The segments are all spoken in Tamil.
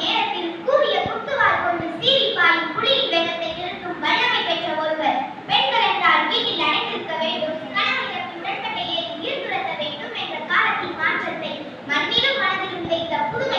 நேரத்தில் கூறிய குத்துவால் கொண்டு சீறி பாயும் புலியின் நிறுத்தும் வல்லமை பெற்ற ஒருவர். பெண்கள் வீட்டில் அடைந்திருக்க வேண்டும் கணவனிடம் உடன்பட்டை வேண்டும் என்ற காலத்தின் மாற்றத்தை மண்ணிலும் மனதிலும் வைத்த புது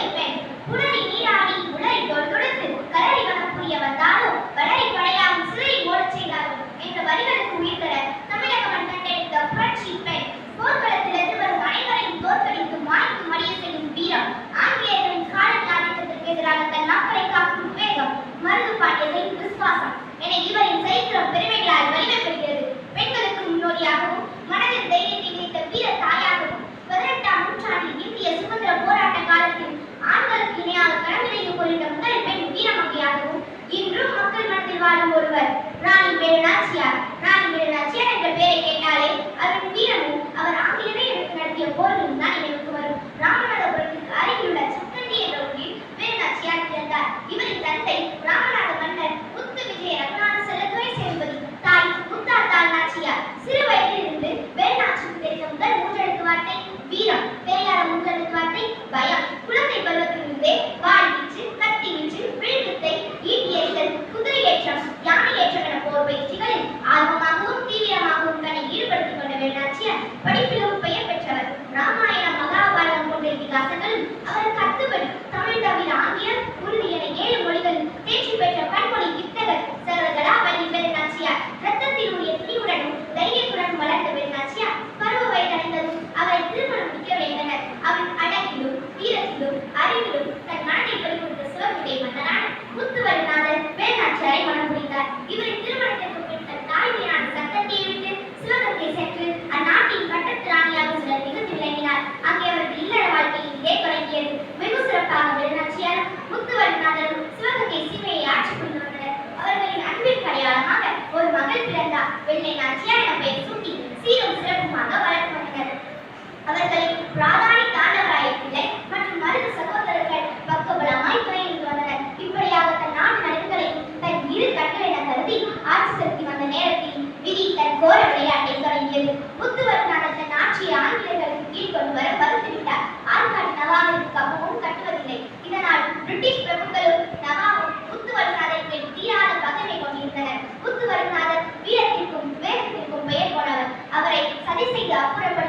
படிப்பிலும் Let me see y'all.